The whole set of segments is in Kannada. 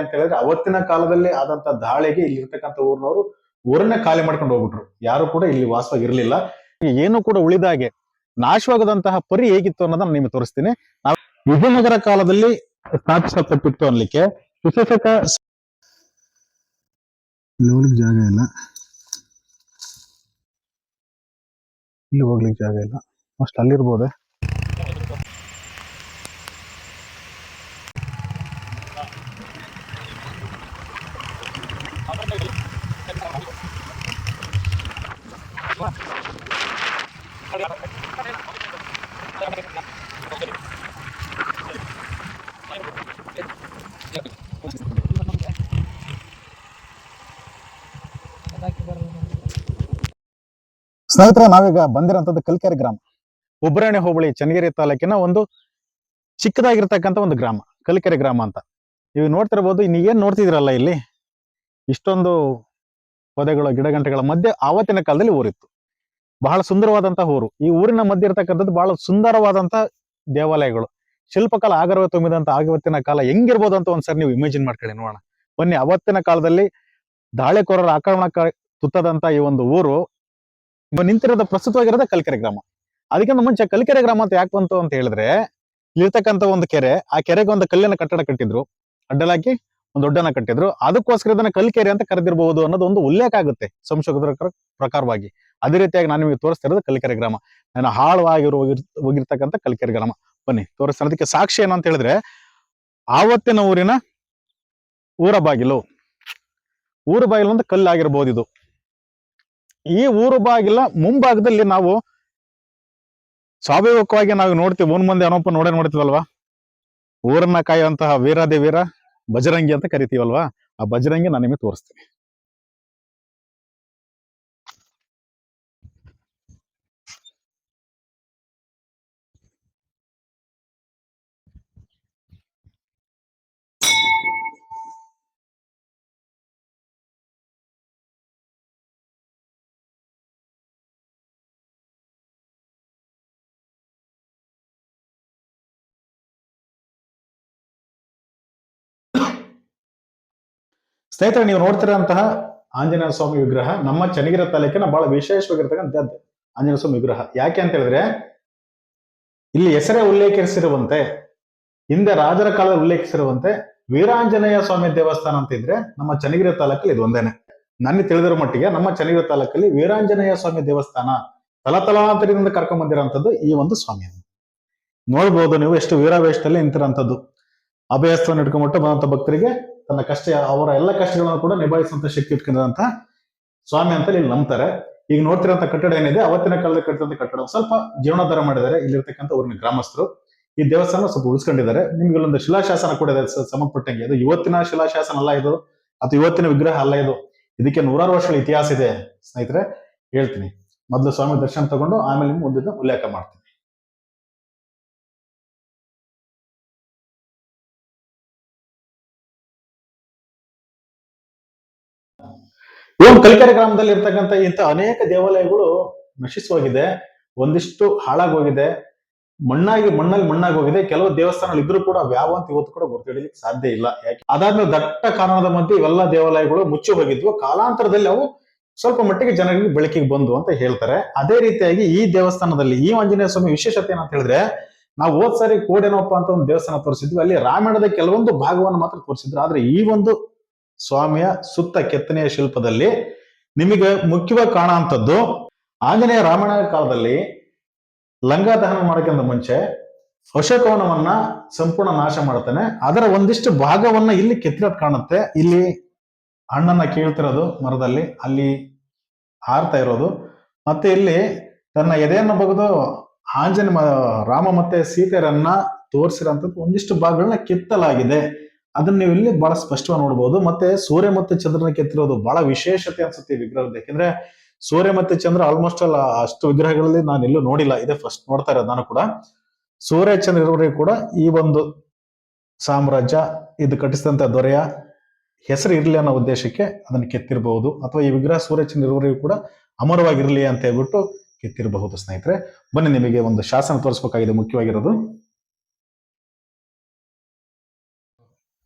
ಅಂತ ಹೇಳಿದ್ರೆ ಅವತ್ತಿನ ಕಾಲದಲ್ಲಿ ಆದಂತ ದಾಳಿಗೆ ಇಲ್ಲಿರ್ತಕ್ಕಂಥ ಊರಿನವರು ಊರನ್ನ ಖಾಲಿ ಮಾಡ್ಕೊಂಡು ಹೋಗ್ಬಿಟ್ರು. ಯಾರು ಕೂಡ ಇಲ್ಲಿ ವಾಸವಾಗಿರ್ಲಿಲ್ಲ. ಏನು ಕೂಡ ಉಳಿದ ಹಾಗೆ ನಾಶವಾಗದಂತಹ ಪರಿ ಹೇಗಿತ್ತು ಅನ್ನೋದನ್ನ ನಿಮಗೆ ತೋರಿಸ್ತೀನಿ. ನಾವು ವಿಜಯನಗರ ಕಾಲದಲ್ಲಿ ಸ್ಥಾಪಿಸಲ್ಪಟ್ಟಿತ್ತು ಅನ್ಲಿಕ್ಕೆ ವಿಶೇಷಕ ಇಲ್ಲಿ ಜಾಗ ಇಲ್ಲ. ಇಲ್ಲಿ ಹೋಗ್ಲಿಕ್ಕೆ ಜಾಗ ಇಲ್ಲ. ಅಷ್ಟು ಅಲ್ಲಿರ್ಬೋದೆ? ಸ್ನೇಹಿತರೆ, ನಾವೀಗ ಬಂದಿರೋಂಥದ್ದು ಕಲ್ಕೆರೆ ಗ್ರಾಮ. ಉಬ್ರಾಣಿ ಹೋಬಳಿ ಚನ್ನಗಿರಿ ತಾಲೂಕಿನ ಒಂದು ಚಿಕ್ಕದಾಗಿರ್ತಕ್ಕಂಥ ಒಂದು ಗ್ರಾಮ, ಕಲ್ಕೆರೆ ಗ್ರಾಮ ಅಂತ. ನೀವು ನೋಡ್ತಿರ್ಬೋದು, ಇನ್ನು ನೋಡ್ತಿದ್ರಲ್ಲ ಇಲ್ಲಿ? ಇಷ್ಟೊಂದು ಪೊದೆಗಳ, ಗಿಡಗಂಟೆಗಳ ಮಧ್ಯೆ ಆವತ್ತಿನ ಕಾಲದಲ್ಲಿ ಊರಿತ್ತು. ಬಹಳ ಸುಂದರವಾದಂತಹ ಊರು. ಈ ಊರಿನ ಮಧ್ಯೆ ಇರತಕ್ಕಂಥದ್ದು ಬಹಳ ಸುಂದರವಾದಂತಹ ದೇವಾಲಯಗಳು. ಶಿಲ್ಪಕಲಾ ಆಗರ್ವ ತುಂಬಿದಂತ ಆಗವತ್ತಿನ ಕಾಲ ಹೆಂಗಿರ್ಬೋದು ಅಂತ ಒಂದ್ಸರಿ ನೀವು ಇಮೇಜಿನ್ ಮಾಡ್ಕೊಳ್ಳಿ, ನೋಡೋಣ. ಬನ್ನಿ, ಅವತ್ತಿನ ಕಾಲದಲ್ಲಿ ದಾಳಿಕೋರರ ಆಕ್ರಮಣಕ್ಕೆ ತುತ್ತದಂತ ಈ ಒಂದು ಊರು ನಿಂತಿರೋದ ಪ್ರಸ್ತುತವಾಗಿರೋದ ಕಲ್ಕೆರೆ ಗ್ರಾಮ. ಅದಕ್ಕಿಂತ ಮುಂಚೆ ಕಲ್ಕೆರೆ ಗ್ರಾಮ ಅಂತ ಯಾಕೆ ಬಂತು ಅಂತ ಹೇಳಿದ್ರೆ ಇಲ್ಲಿರ್ತಕ್ಕಂತ ಒಂದು ಕೆರೆ, ಆ ಕೆರೆಗೆ ಒಂದು ಕಲ್ಲಿನ ಕಟ್ಟಡ ಕಟ್ಟಿದ್ರು. ಅಡ್ಡಲಾಗಿ ಒಂದು ದೊಡ್ಡನ ಕಟ್ಟಿದ್ರು. ಅದಕ್ಕೋಸ್ಕರ ಇದನ್ನ ಕಲ್ಕೆರೆ ಅಂತ ಕರೆದಿರಬಹುದು ಅನ್ನೋದು ಒಂದು ಉಲ್ಲೇಖ ಆಗುತ್ತೆ ಸಂಶೋಧಕರ ಪ್ರಕಾರವಾಗಿ. ಅದೇ ರೀತಿಯಾಗಿ ನಾನು ನಿಮಗೆ ತೋರಿಸ್ತಾ ಇರೋದು ಕಲ್ಕೆರೆ ಗ್ರಾಮ. ನಾನು ಹಾಳವಾಗಿರೋ ಹೋಗಿರ್- ಹೋಗಿರ್ತಕ್ಕಂಥ ಕಲ್ಕೆರೆ ಗ್ರಾಮ. ಬನ್ನಿ, ತೋರಿಸ್ತಾನೆ. ಅದಕ್ಕೆ ಸಾಕ್ಷಿ ಏನಂತ ಹೇಳಿದ್ರೆ, ಆವತ್ತಿನ ಊರಿನ ಊರ ಬಾಗಿಲು ಊರ ಬಾಗಿಲು ಅಂತ ಕಲ್ಲಾಗಿರ್ಬೋದು ಇದು. ಈ ಊರು ಬಾಗಿಲ ಮುಂಭಾಗದಲ್ಲಿ ನಾವು ಸ್ವಾಭಾವಿಕವಾಗಿ ನಾವು ನೋಡ್ತೀವಿ. ಮುನ್ ಮುಂದೆ ಅನೋಪ ನೋಡೇ ನೋಡ್ತೀವಲ್ವಾ? ಊರನ್ನ ಕಾಯುವಂತಹ ವೀರಾದಿ ವೀರ ಬಜರಂಗಿ ಅಂತ ಕರಿತೀವಲ್ವಾ? ಆ ಬಜರಂಗಿ ನಾನು ನಿಮಗೆ ತೋರಿಸ್ತೀನಿ. ಸ್ನೇಹಿತರೆ, ನೀವು ನೋಡ್ತಿರೋಂತಹ ಆಂಜನೇಯ ಸ್ವಾಮಿ ವಿಗ್ರಹ ನಮ್ಮ ಚನ್ನಗಿರಿ ತಾಲೂಕಿನ ಬಹಳ ವಿಶೇಷವಾಗಿರ್ತಕ್ಕಂಥದ್ದು. ಆಂಜನೇಯ ಸ್ವಾಮಿ ವಿಗ್ರಹ. ಯಾಕೆ ಅಂತ ಹೇಳಿದ್ರೆ, ಇಲ್ಲಿ ಹೆಸರೇ ಉಲ್ಲೇಖಿಸಿರುವಂತೆ, ಹಿಂದೆ ರಾಜರ ಕಾಲದಲ್ಲಿ ಉಲ್ಲೇಖಿಸಿರುವಂತೆ ವೀರಾಂಜನೇಯ ಸ್ವಾಮಿ ದೇವಸ್ಥಾನ ಅಂತಿದ್ರೆ ನಮ್ಮ ಚನ್ನಗಿರಿ ತಾಲೂಕಲ್ಲಿ ಇದು ಒಂದೇನೆ. ನನಗೆ ತಿಳಿದಿರೋ ಮಟ್ಟಿಗೆ ನಮ್ಮ ಚನ್ನಗಿರಿ ತಾಲೂಕಲ್ಲಿ ವೀರಾಂಜನೇಯ ಸ್ವಾಮಿ ದೇವಸ್ಥಾನ ತಲತಲಾಂತರದಿಂದ ಕರ್ಕೊಂಡ್ ಬಂದಿರೋಂಥದ್ದು ಈ ಒಂದು ಸ್ವಾಮಿ. ನೋಡ್ಬೋದು ನೀವು ಎಷ್ಟು ವೀರಾವೇಶದಲ್ಲಿ ನಿಂತಿರೋಂಥದ್ದು. ಅಭಯಸ್ಥವನ್ನು ಇಟ್ಕೊಂಡ್ಬಿಟ್ಟು ಬಂದಂತ ಭಕ್ತರಿಗೆ ತನ್ನ ಕಷ್ಟ, ಅವರ ಎಲ್ಲ ಕಷ್ಟಗಳನ್ನು ಕೂಡ ನಿಭಾಯಿಸುವಂತ ಶಕ್ತಿ ಇಟ್ಕೊಂಡಂತ ಸ್ವಾಮಿ ಅಂತ ಇಲ್ಲಿ ನಂಬ್ತಾರೆ. ಈಗ ನೋಡ್ತಿರೋಂಥ ಕಟ್ಟಡ ಏನಿದೆ, ಅವತ್ತಿನ ಕಾಲದ ಕಟ್ಟಿದಂತ ಕಟ್ಟಡ ಸ್ವಲ್ಪ ಜೀರ್ಣೋದ್ಧಾರ ಮಾಡಿದ್ದಾರೆ. ಇಲ್ಲಿರ್ತಕ್ಕಂಥ ಊರಿನ ಗ್ರಾಮಸ್ಥರು ಈ ದೇವಸ್ಥಾನ ಸ್ವಲ್ಪ ಉಳಿಸ್ಕೊಂಡಿದ್ದಾರೆ. ನಿಮ್ಗೆ ಇಲ್ಲೊಂದು ಶಿಲಾಶಾಸನ ಕೂಡ ಇದೆ ಸಂಬಂಧಪಟ್ಟಂಗೆ ಅದು ಇವತ್ತಿನ ಶಿಲಾಶಾಸನ ಅಲ್ಲ ಇದು ಅಥವಾ ಇವತ್ತಿನ ವಿಗ್ರಹ ಅಲ್ಲ ಇದು. ಇದಕ್ಕೆ ನೂರಾರು ವರ್ಷಗಳ ಇತಿಹಾಸ ಇದೆ. ಸ್ನೇಹಿತರೆ, ಹೇಳ್ತೀನಿ. ಮೊದಲು ಸ್ವಾಮಿ ದರ್ಶನ ತಗೊಂಡು ಆಮೇಲೆ ಮುಂದಿನ ಉಲ್ಲೇಖ ಮಾಡ್ತೀನಿ. ಇವಾಗ ಕಲಿಕೆರೆ ಗ್ರಾಮದಲ್ಲಿ ಇರ್ತಕ್ಕಂಥ ಇಂಥ ಅನೇಕ ದೇವಾಲಯಗಳು ನಶಿಸೋಗಿದೆ ಒಂದಿಷ್ಟು ಹಾಳಾಗೋಗಿದೆ, ಮಣ್ಣಾಗಿ ಮಣ್ಣಲ್ಲಿ ಮಣ್ಣಾಗಿ ಹೋಗಿದೆ ಕೆಲವು ದೇವಸ್ಥಾನಗಳು ಇದ್ರೂ ಕೂಡ ವ್ಯಾವ ಅಂತ ಇವತ್ತು ಕೂಡ ಗುರ್ತಿಡಿಲಿಕ್ಕೆ ಸಾಧ್ಯ ಇಲ್ಲ. ಯಾಕೆ? ಅದಾದ್ಮೇಲೆ ದಟ್ಟ ಕಾರಣದ ಮಧ್ಯೆ ಇವೆಲ್ಲ ದೇವಾಲಯಗಳು ಮುಚ್ಚಿ ಹೋಗಿದ್ವು. ಕಾಲಾಂತರದಲ್ಲಿ ಅವು ಸ್ವಲ್ಪ ಮಟ್ಟಿಗೆ ಜನರಿಗೆ ಬೆಳಕಿಗೆ ಬಂದು ಅಂತ ಹೇಳ್ತಾರೆ. ಅದೇ ರೀತಿಯಾಗಿ ಈ ದೇವಸ್ಥಾನದಲ್ಲಿ ಈ ಆಂಜನೇಯ ಸ್ವಾಮಿ ವಿಶೇಷತೆ ಏನಂತ ಹೇಳಿದ್ರೆ, ನಾವು ಹೋದ್ ಸಾರಿ ಕೋಡೆನೋಪ್ಪ ಅಂತ ಒಂದು ದೇವಸ್ಥಾನ ತೋರಿಸಿದ್ವಿ. ಅಲ್ಲಿ ರಾಮಾಯಣದ ಕೆಲವೊಂದು ಭಾಗವನ್ನು ಮಾತ್ರ ತೋರಿಸಿದ್ರು. ಆದ್ರೆ ಈ ಒಂದು ಸ್ವಾಮಿಯ ಸುತ್ತ ಕೆತ್ತನೆಯ ಶಿಲ್ಪದಲ್ಲಿ ನಿಮಗೆ ಮುಖ್ಯವಾಗಿ ಕಾಣುವಂಥದ್ದು ಆಂಜನೇಯ ರಾಮಾಯಣ ಕಾಲದಲ್ಲಿ ಲಂಗಾ ದಹನ ಮಾಡೋಕ್ಕಿಂತ ಮುಂಚೆ ಅಶೋಕವನವನ್ನ ಸಂಪೂರ್ಣ ನಾಶ ಮಾಡ್ತಾನೆ. ಅದರ ಒಂದಿಷ್ಟು ಭಾಗವನ್ನ ಇಲ್ಲಿ ಕೆತ್ತಿರೋದು ಕಾಣುತ್ತೆ. ಇಲ್ಲಿ ಹಣ್ಣನ್ನ ಕೇಳ್ತಿರೋದು ಮರದಲ್ಲಿ. ಅಲ್ಲಿ ಹಾರ್ತಾ ಇರೋದು. ಮತ್ತೆ ಇಲ್ಲಿ ತನ್ನ ಎದೆಯನ್ನು ಬಗೆದು ಆಂಜನೇಯ ರಾಮ ಮತ್ತೆ ಸೀತೆಯರನ್ನ ತೋರಿಸಿರೋಂಥದ್ದು ಒಂದಿಷ್ಟು ಭಾಗಗಳನ್ನ ಕೆತ್ತಲಾಗಿದೆ. ಅದನ್ನ ನೀವು ಇಲ್ಲಿ ಬಹಳ ಸ್ಪಷ್ಟವಾಗಿ ನೋಡಬಹುದು ಮತ್ತೆ ಸೂರ್ಯ ಮತ್ತು ಚಂದ್ರನ ಕೆತ್ತಿರೋದು ಬಹಳ ವಿಶೇಷತೆ ಅನ್ಸುತ್ತೆ ಈ ವಿಗ್ರಹದ ಯಾಕೆಂದ್ರೆ ಸೂರ್ಯ ಮತ್ತೆ ಚಂದ್ರ ಆಲ್ಮೋಸ್ಟ್ ಅಲ್ಲ, ಅಷ್ಟು ವಿಗ್ರಹಗಳಲ್ಲಿ ನಾನು ಎಲ್ಲೂ ನೋಡಿಲ್ಲ. ಇದೇ ಫಸ್ಟ್ ನೋಡ್ತಾ ಇರೋದು ನಾನು ಕೂಡ. ಸೂರ್ಯ, ಚಂದ್ರ ಇರೋರಿಗೆ ಕೂಡ ಈ ಒಂದು ಸಾಮ್ರಾಜ್ಯ ಇದು ಕಟ್ಟಿಸಿದಂತ ದೊರೆಯ ಹೆಸರು ಇರಲಿ ಅನ್ನೋ ಉದ್ದೇಶಕ್ಕೆ ಅದನ್ನು ಕೆತ್ತಿರಬಹುದು. ಅಥವಾ ಈ ವಿಗ್ರಹ ಸೂರ್ಯ, ಚಂದ್ರ ಇರುವವರೆಗೂ ಕೂಡ ಅಮರವಾಗಿರಲಿ ಅಂತ ಹೇಳ್ಬಿಟ್ಟು ಕೆತ್ತಿರಬಹುದು ಸ್ನೇಹಿತರೆ. ಬನ್ನಿ ನಿಮಗೆ ಒಂದು ಶಾಸನ ತೋರಿಸ್ಬೇಕಾಗಿದೆ ಮುಖ್ಯವಾಗಿರೋದು.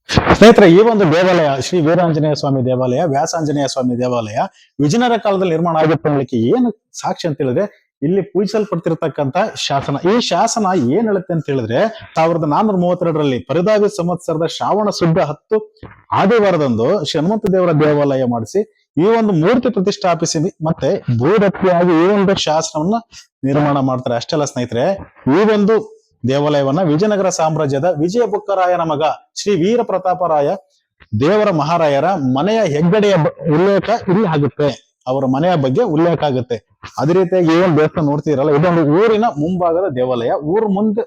ಸ್ನೇಹಿತರೆ, ಈ ಒಂದು ದೇವಾಲಯ, ಶ್ರೀ ವೀರಾಂಜನೇಯ ಸ್ವಾಮಿ ದೇವಾಲಯ, ವ್ಯಾಸಾಂಜನೇಯ ಸ್ವಾಮಿ ದೇವಾಲಯ, ವಿಜಯನಗರ ಕಾಲದಲ್ಲಿ ನಿರ್ಮಾಣ ಆಗುತ್ತೆ ಅನ್ನಲಿಕ್ಕೆ ಏನು ಸಾಕ್ಷಿ ಅಂತ ಹೇಳಿದ್ರೆ, ಇಲ್ಲಿ ಪೂಜಿಸಲ್ಪಡ್ತಿರ್ತಕ್ಕಂತ ಶಾಸನ, ಈ ಶಾಸನ ಏನ್ ಹೇಳುತ್ತೆ ಅಂತ ಹೇಳಿದ್ರೆ, ಸಾವಿರದ ನಾನ್ನೂರ ಮೂವತ್ತೆರಡರಲ್ಲಿ ಪರಿದಾವಿ ಸಂವತ್ಸರದ ಶ್ರಾವಣ ಶುದ್ಧ ಹತ್ತು ಆದಿವಾರದಂದು ಹನುಮಂತ ದೇವರ ದೇವಾಲಯ ಮಾಡಿಸಿ, ಈ ಒಂದು ಮೂರ್ತಿ ಪ್ರತಿಷ್ಠಾಪಿಸಿ, ಮತ್ತೆ ಭೂದತ್ತಿಯಾಗಿ ಈ ಒಂದು ಶಾಸನವನ್ನ ನಿರ್ಮಾಣ ಮಾಡ್ತಾರೆ. ಅಷ್ಟೆಲ್ಲ ಸ್ನೇಹಿತರೆ, ಈ ಒಂದು ದೇವಾಲಯವನ್ನ ವಿಜಯನಗರ ಸಾಮ್ರಾಜ್ಯದ ವಿಜಯ ಬುಕ್ಕರಾಯನ ಮಗ ಶ್ರೀ ವೀರ ಪ್ರತಾಪರಾಯ ದೇವರ ಮಹಾರಾಯರ ಮನೆಯ ಹೆಗ್ಗಡೆಯ ಉಲ್ಲೇಖ ಇಲ್ಲಿ ಆಗುತ್ತೆ. ಅವರ ಮನೆಯ ಬಗ್ಗೆ ಉಲ್ಲೇಖ ಆಗುತ್ತೆ. ಅದೇ ರೀತಿಯಾಗಿ ಏನ್ ದೇವಸ್ಥಾನ ನೋಡ್ತೀರಲ್ಲ ಇದೊಂದು ಊರಿನ ಮುಂಭಾಗದ ದೇವಾಲಯ. ಊರ್ ಮುಂದೆ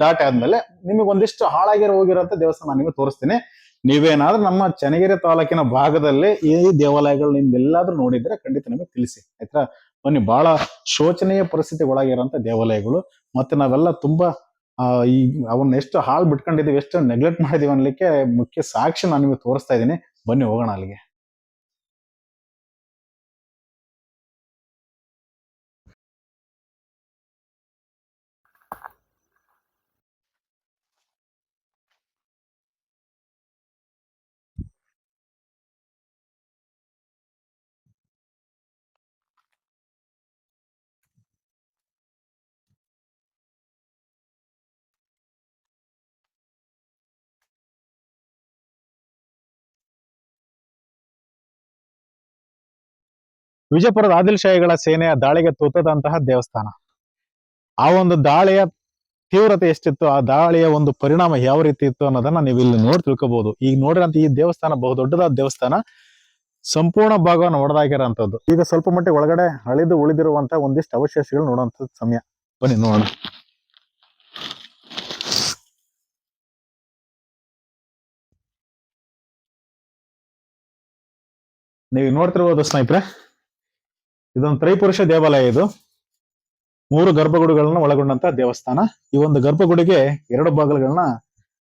ದಾಟಿ ಆದ್ಮೇಲೆ ನಿಮಗೆ ಒಂದಿಷ್ಟು ಹಾಳಾಗಿರೋ ಹೋಗಿರೋ ದೇವಸ್ಥಾನ ನಿಮಗೆ ತೋರಿಸ್ತೀನಿ. ನೀವೇನಾದ್ರೂ ನಮ್ಮ ಚನ್ನಗಿರಿ ತಾಲೂಕಿನ ಭಾಗದಲ್ಲಿ ಈ ದೇವಾಲಯಗಳು ನಿಮ್ದೆಲ್ಲಾದ್ರೂ ನೋಡಿದ್ರೆ ಖಂಡಿತ ನಮಗೆ ತಿಳಿಸಿ. ಆಯ್ತಾ? ಬನ್ನಿ, ಬಹಳ ಶೋಚನೀಯ ಪರಿಸ್ಥಿತಿ ಒಳಗಿರೋಂಥ ದೇವಾಲಯಗಳು. ಮತ್ತೆ ನಾವೆಲ್ಲ ತುಂಬಾ ಈ ಅವನ್ನ ಎಷ್ಟು ಹಾಳು ಬಿಟ್ಕೊಂಡಿದೀವಿ, ಎಷ್ಟು ನೆಗ್ಲೆಕ್ಟ್ ಮಾಡಿದೀವಿ ಅನ್ಲಿಕ್ಕೆ ಮುಖ್ಯ ಸಾಕ್ಷಿ ನಾನು ನಿಮಗೆ ತೋರಿಸ್ತಾ ಇದ್ದೀನಿ. ಬನ್ನಿ ಹೋಗೋಣ ಅಲ್ಲಿಗೆ. ವಿಜಯಪುರದ ಆದಿಲ್ ಶಾಹಿಗಳ ಸೇನೆಯ ದಾಳಿಗೆ ತೂತದಂತಹ ದೇವಸ್ಥಾನ. ಆ ಒಂದು ದಾಳಿಯ ತೀವ್ರತೆ ಎಷ್ಟಿತ್ತು, ಆ ದಾಳಿಯ ಒಂದು ಪರಿಣಾಮ ಯಾವ ರೀತಿ ಇತ್ತು ಅನ್ನೋದನ್ನ ನೀವು ಇಲ್ಲಿ ನೋಡಿ ತಿಳ್ಕೋಬಹುದು ಈಗ ನೋಡಿರಂತ ಈ ದೇವಸ್ಥಾನ ಬಹುದೊಡ್ಡದಾದ ದೇವಸ್ಥಾನ, ಸಂಪೂರ್ಣ ಭಾಗವನ್ನು ಒಡೆದಾಗಿರೋಂಥದ್ದು ಈಗ ಸ್ವಲ್ಪ ಮಟ್ಟಿಗೆ ಒಳಗಡೆ ಅಳಿದು ಉಳಿದಿರುವಂತ ಒಂದಿಷ್ಟು ಅವಶೇಷಗಳು ನೋಡುವಂತ ಸಮಯ. ಬನ್ನಿ ನೋಡೋಣ. ನೀವು ನೋಡ್ತಿರ್ಬೋದು ಸ್ನೇಹಿತರೆ. ಇದೊಂದು ತ್ರೈಪುರುಷ ದೇವಾಲಯ ಇದು. ಮೂರು ಗರ್ಭಗುಡಿಗಳನ್ನ ಒಳಗೊಂಡಂತ ದೇವಸ್ಥಾನ. ಈ ಒಂದು ಗರ್ಭಗುಡಿಗೆ ಎರಡು ಬಾಗಿಲುಗಳನ್ನ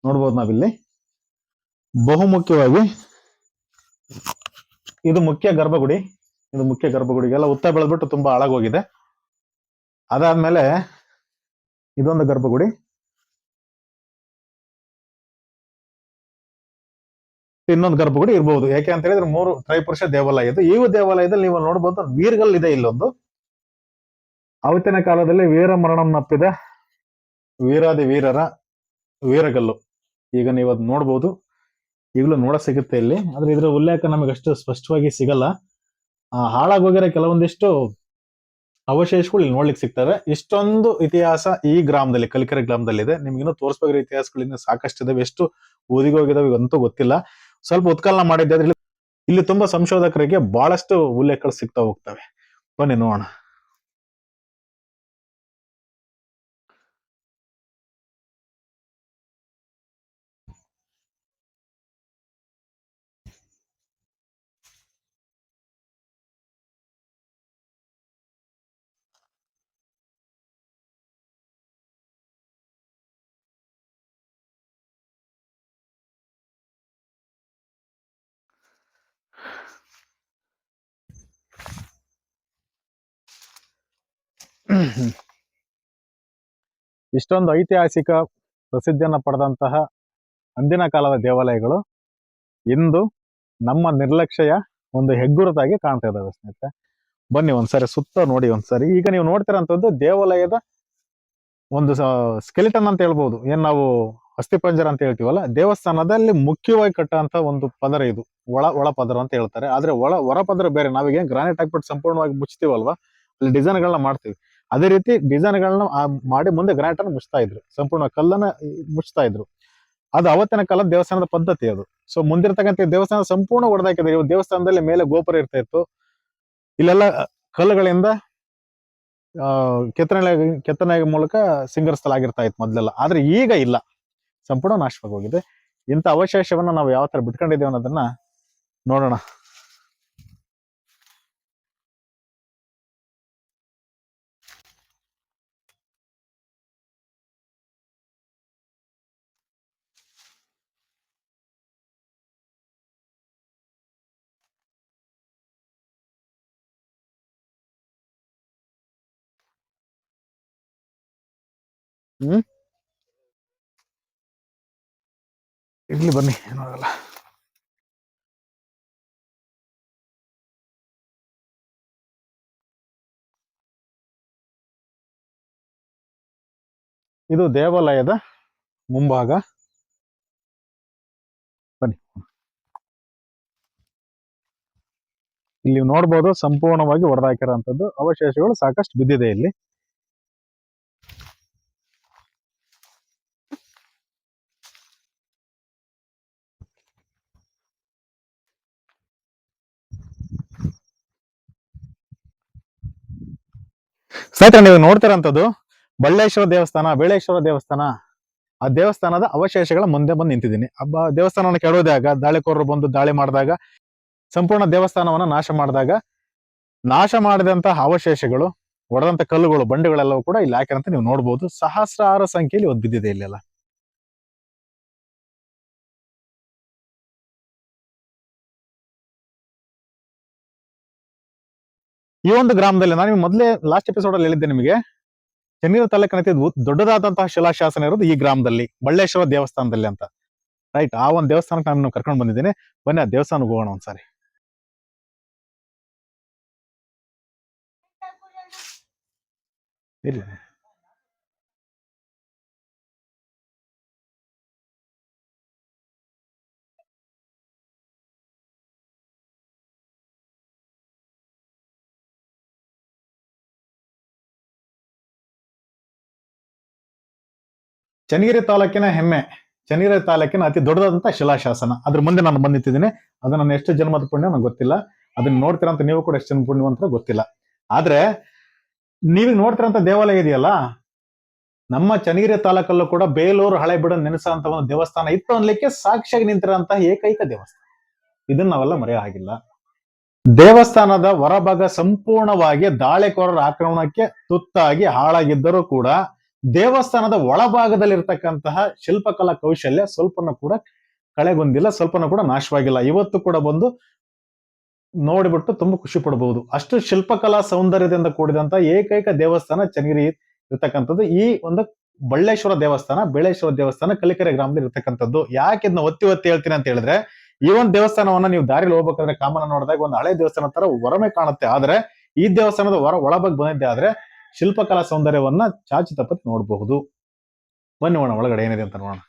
ನೋಡ್ಬೋದು ನಾವಿಲ್ಲಿ. ಬಹುಮುಖ್ಯವಾಗಿ ಇದು ಮುಖ್ಯ ಗರ್ಭಗುಡಿ. ಇದು ಮುಖ್ಯ ಗರ್ಭಗುಡಿ. ಎಲ್ಲ ಉತ್ತ ಬೆಳೆದ್ಬಿಟ್ಟು ತುಂಬಾ ಹಾಳಾಗೋಗಿದೆ. ಅದಾದ್ಮೇಲೆ ಇದೊಂದು ಗರ್ಭಗುಡಿ. ಇನ್ನೊಂದು ಗರ್ಭಗುಡಿ ಇರ್ಬೋದು. ಯಾಕೆ ಅಂತ ಹೇಳಿದ್ರೆ ಮೂರು ತ್ರೈಪುರುಷ ದೇವಾಲಯ ಇದು. ಈ ದೇವಾಲಯದಲ್ಲಿ ನೀವು ನೋಡಬಹುದು ವೀರ್ಗಲ್ ಇದೆ ಇಲ್ಲೊಂದು. ಅವತ್ತಿನ ಕಾಲದಲ್ಲಿ ವೀರ ಮರಣಂನಪ್ಪಿದ ವೀರಾದಿ ವೀರರ ವೀರಗಲ್ಲು. ಈಗ ನೀವು ಅದ್ ನೋಡ್ಬೋದು. ಈಗಲೂ ನೋಡ ಸಿಗುತ್ತೆ ಇಲ್ಲಿ. ಆದ್ರೆ ಇದರ ಉಲ್ಲೇಖ ನಮಗೆ ಅಷ್ಟು ಸ್ಪಷ್ಟವಾಗಿ ಸಿಗಲ್ಲ. ಆ, ಹಾಳಾಗೋಗಿರೋ ಕೆಲವೊಂದಿಷ್ಟು ಅವಶೇಷಗಳು ಇಲ್ಲಿ ನೋಡ್ಲಿಕ್ಕೆ ಸಿಗ್ತವೆ. ಇಷ್ಟೊಂದು ಇತಿಹಾಸ ಈ ಗ್ರಾಮದಲ್ಲಿ ಕಲಿಕೆರೆ ಗ್ರಾಮದಲ್ಲಿ ಇದೆ ನಿಮ್ಗಿನ್ನೂ ತೋರಿಸ್ಬೇಕಾಗಿರೋ ಇತಿಹಾಸಗಳು ಇನ್ನೂ ಸಾಕಷ್ಟು ಇದಾವೆ ಎಷ್ಟು ಓದಿಗೋಗಿದಾವೆ ಅಂತೂ ಗೊತ್ತಿಲ್ಲ. ಸ್ವಲ್ಪ ಉತ್ಕಲನ ಮಾಡಿದ್ದೆ ಇಲ್ಲಿ ತುಂಬಾ ಸಂಶೋಧಕರಿಗೆ ಬಹಳಷ್ಟು ಉಲ್ಲೇಖಗಳು ಸಿಗ್ತಾ ಹೋಗ್ತವೆ. ಬನ್ನಿ ನೋಡೋಣ. ಇಷ್ಟೊಂದು ಐತಿಹಾಸಿಕ ಪ್ರಸಿದ್ಧಿಯನ್ನು ಪಡೆದಂತಹ ಅಂದಿನ ಕಾಲದ ದೇವಾಲಯಗಳು ಇಂದು ನಮ್ಮ ನಿರ್ಲಕ್ಷ್ಯ ಒಂದು ಹೆಗ್ಗುರುತಾಗಿ ಕಾಣ್ತಾ ಇದ್ದಾವೆ ಸ್ನೇಹಿತರೆ. ಬನ್ನಿ ಒಂದ್ಸರಿ ಸುತ್ತ ನೋಡಿ ಒಂದ್ಸರಿ. ಈಗ ನೀವು ನೋಡ್ತಿರೋಂಥದ್ದು ದೇವಾಲಯದ ಒಂದು ಸ್ಕೆಲಿಟನ್ ಅಂತ ಹೇಳ್ಬೋದು. ಏನ್ ನಾವು ಅಸ್ಥಿಪಂಜರ ಅಂತ ಹೇಳ್ತೀವಲ್ಲ, ದೇವಸ್ಥಾನದಲ್ಲಿ ಮುಖ್ಯವಾಗಿ ಕಟ್ಟುವಂತ ಒಂದು ಪದರ ಇದು. ಒಳ ಒಳ ಪದರ ಅಂತ ಹೇಳ್ತಾರೆ. ಆದ್ರೆ ಒಳ, ಹೊರ ಪದರ ಬೇರೆ. ನಾವೀಗ ಗ್ರಾನೈಟ್ ಹಾಕ್ಬಿಟ್ಟು ಸಂಪೂರ್ಣವಾಗಿ ಮುಚ್ತೀವಲ್ವಾ? ಅಲ್ಲಿ ಡಿಸೈನ್ ಗಳನ್ನ ಮಾಡ್ತೀವಿ. ಅದೇ ರೀತಿ ಡಿಸೈನ್ ಗಳನ್ನ ಮಾಡಿ ಮುಂದೆ ಗ್ರಾನೈಟ್ ಅನ್ನು ಮುಚ್ತಾ ಇದ್ರು. ಸಂಪೂರ್ಣ ಕಲ್ಲನ್ನ ಮುಚ್ಚತಾ ಮುಚ್ತಾ ಇದ್ರು. ಅದು ಅವತ್ತಿನ ಕಾಲದ ದೇವಸ್ಥಾನದ ಪದ್ಧತಿ ಅದು. ಸೊ ಮುಂದಿರ್ತಕ್ಕಂಥ ದೇವಸ್ಥಾನ ಸಂಪೂರ್ಣ ಹೊಡೆದಾಕಿದ್ರು ದೇವಸ್ಥಾನದಲ್ಲಿ ಮೇಲೆ ಗೋಪುರ ಇರ್ತಾ ಇತ್ತು. ಇಲ್ಲೆಲ್ಲ ಕಲ್ಲುಗಳಿಂದ ಕೆತ್ತನೆ ಕೆತ್ತನೆ ಮೂಲಕ ಸಿಂಗರಿಸಲಾಗಿರ್ತಾ ಇತ್ತು ಮೊದಲೆಲ್ಲ. ಆದ್ರೆ ಈಗ ಇಲ್ಲ. ಸಂಪೂರ್ಣ ನಾಶವಾಗಿ ಹೋಗಿದೆ ಇಂಥ ಅವಶೇಷವನ್ನ ನಾವು ಯಾವ ತರ ಬಿಟ್ಕೊಂಡಿದ್ದೇವೆ ಅನ್ನೋದನ್ನ ನೋಡೋಣ. ಹ್ಮ್? ಇರ್ಲಿ ಬನ್ನಿ ಆಗಲ್ಲ. ಇದು ದೇವಾಲಯದ ಮುಂಭಾಗ. ಬನ್ನಿ. ಇಲ್ಲಿ ನೋಡ್ಬೋದು, ಸಂಪೂರ್ಣವಾಗಿ ಹೊಡೆದಾಕಿರೋಂಥದ್ದು ಅವಶೇಷಗಳು ಸಾಕಷ್ಟು ಬಿದ್ದಿದೆ ಇಲ್ಲಿ. ಸ್ನೇಹಿತರೆ, ನೀವು ನೋಡ್ತಿರೋಂಥದ್ದು ಬಳ್ಳೇಶ್ವರ ದೇವಸ್ಥಾನ ಬೇಳೇಶ್ವರ ದೇವಸ್ಥಾನ. ಆ ದೇವಸ್ಥಾನದ ಅವಶೇಷಗಳ ಮುಂದೆ ಬಂದು ನಿಂತಿದ್ದೀನಿ. ಹಬ್ಬ ದೇವಸ್ಥಾನವನ್ನು ಕೆಡೋದಾಗ ದಾಳಿಕೋರರು ಬಂದು ದಾಳಿ ಮಾಡಿದಾಗ, ಸಂಪೂರ್ಣ ದೇವಸ್ಥಾನವನ್ನ ನಾಶ ಮಾಡಿದಾಗ, ನಾಶ ಮಾಡಿದಂತಹ ಅವಶೇಷಗಳು ಒಡೆದಂತ ಕಲ್ಲುಗಳು, ಬಂಡೆಗಳೆಲ್ಲವೂ ಕೂಡ ಇಲ್ಲಿ ಹಾಕಿರಂತ ನೀವು ನೋಡ್ಬೋದು. ಸಹಸ್ರಾರು ಸಂಖ್ಯೆಯಲ್ಲಿ ಒಂದು ಬಿದ್ದಿದೆ ಇಲ್ಲೆಲ್ಲ. ಈ ಒಂದು ಗ್ರಾಮದಲ್ಲಿ ನಾನು ಮೊದಲೇ ಲಾಸ್ಟ್ ಎಪಿಸೋಡ್ ಅಲ್ಲಿ ಹೇಳಿದ್ದೆ ನಿಮಗೆ ಚೆನ್ನೀರ ತಾಲೂಕಿನ ಅತಿ ದೊಡ್ಡದಾದಂತಹ ಶಿಲಾಶಾಸನ ಇರೋದು ಈ ಗ್ರಾಮದಲ್ಲಿ, ಬಳ್ಳೇಶ್ವರ ದೇವಸ್ಥಾನದಲ್ಲಿ ಅಂತ. ರೈಟ್ ಆ ಒಂದು ದೇವಸ್ಥಾನಕ್ಕೆ ನಾನು ಕರ್ಕೊಂಡು ಬಂದಿದ್ದೀನಿ. ಬನ್ನಿ ಆ ದೇವಸ್ಥಾನಕ್ಕೆ ಹೋಗೋಣ ಒಂದ್ಸಾರಿ. ಇಲ್ಲ ಚನ್ನಗಿರಿ ತಾಲೂಕಿನ ಹೆಮ್ಮೆ. ಚನ್ನಗಿರಿ ತಾಲೂಕಿನ ಅತಿ ದೊಡ್ಡದಾದಂತಹ ಶಿಲಾಶಾಸನ. ಅದ್ರ ಮುಂದೆ ನಾನು ಬಂದು ಅದನ್ನ ಅದು ನನ್ನ ಎಷ್ಟು ಜನ್ಮದ ಪುಣ್ಯ ನನಗೆ ಗೊತ್ತಿಲ್ಲ. ಅದನ್ನ ನೋಡ್ತೀರಂತ ನೀವು ಕೂಡ ಎಷ್ಟು ಜನ ಪುಣ್ಯ ಅಂತ ಗೊತ್ತಿಲ್ಲ. ಆದ್ರೆ ನೀವು ನೋಡ್ತಿರಂತ ದೇವಾಲಯ ಇದೆಯಲ್ಲ? ನಮ್ಮ ಚನ್ನಗಿರಿ ತಾಲೂಕಲ್ಲೂ ಕೂಡ ಬೇಲೂರು ನೆನೆಸ ಅಂತ ಒಂದು ದೇವಸ್ಥಾನ ಇತ್ತು ಅನ್ಲಿಕ್ಕೆ ಸಾಕ್ಷಿಯಾಗಿ ನಿಂತಿರೋಂತಹ ಏಕೈಕ ದೇವಸ್ಥಾನ. ಇದನ್ನ ನಾವೆಲ್ಲ ಮರೆಯೋ ಹಾಗಿಲ್ಲ. ದೇವಸ್ಥಾನದ ಹೊರಭಾಗ ಸಂಪೂರ್ಣವಾಗಿ ದಾಳಿಕೋರರ ಆಕ್ರಮಣಕ್ಕೆ ತುತ್ತಾಗಿ ಹಾಳಾಗಿದ್ದರೂ ಕೂಡ ದೇವಸ್ಥಾನದ ಒಳಭಾಗದಲ್ಲಿರ್ತಕ್ಕಂತಹ ಶಿಲ್ಪಕಲಾ ಕೌಶಲ್ಯ ಸ್ವಲ್ಪನೂ ಕೂಡ ಕಳೆಗೊಂದಿಲ್ಲ ಸ್ವಲ್ಪನೂ ಕೂಡ ನಾಶವಾಗಿಲ್ಲ. ಇವತ್ತು ಕೂಡ ಬಂದು ನೋಡಿಬಿಟ್ಟು ತುಂಬಾ ಖುಷಿ ಪಡಬಹುದು ಅಷ್ಟು ಶಿಲ್ಪಕಲಾ ಸೌಂದರ್ಯದಿಂದ ಕೂಡಿದಂತ ಏಕೈಕ ದೇವಸ್ಥಾನ ಚನ್ನಗಿರಿ ಇರ್ತಕ್ಕಂಥದ್ದು. ಈ ಒಂದು ಬಳ್ಳೇಶ್ವರ ದೇವಸ್ಥಾನ ಬೇಳೇಶ್ವರ ದೇವಸ್ಥಾನ ಕಲಿಕೆರೆ ಗ್ರಾಮದಲ್ಲಿ ಇರ್ತಕ್ಕಂಥದ್ದು. ಯಾಕೆ ಇದನ್ನ ಒತ್ತಿ ಒತ್ತಿ ಹೇಳ್ತೀನಿ ಅಂತ ಹೇಳಿದ್ರೆ, ಈ ಒಂದು ದೇವಸ್ಥಾನವನ್ನ ನೀವು ದಾರಿಲಿ ಹೋಗ್ಬೇಕಾದ್ರೆ ಕಾಮನ ನೋಡಿದಾಗ ಒಂದು ಹಳೆ ದೇವಸ್ಥಾನ ತರ ಹೊರಮೆ ಕಾಣುತ್ತೆ. ಆದ್ರೆ ಈ ದೇವಸ್ಥಾನದ ಹೊರ ಒಳಭಾಗ ಬಂದಿದ್ದೆ ಆದ್ರೆ ಶಿಲ್ಪಕಲಾ ಸೌಂದರ್ಯವನ್ನ ಚಾಚಿ ತಪ್ಪತಿ ನೋಡಬಹುದು. ಬನ್ನಿ ಒಳಗಡೆ ಏನಿದೆ ಅಂತ ನೋಡೋಣ.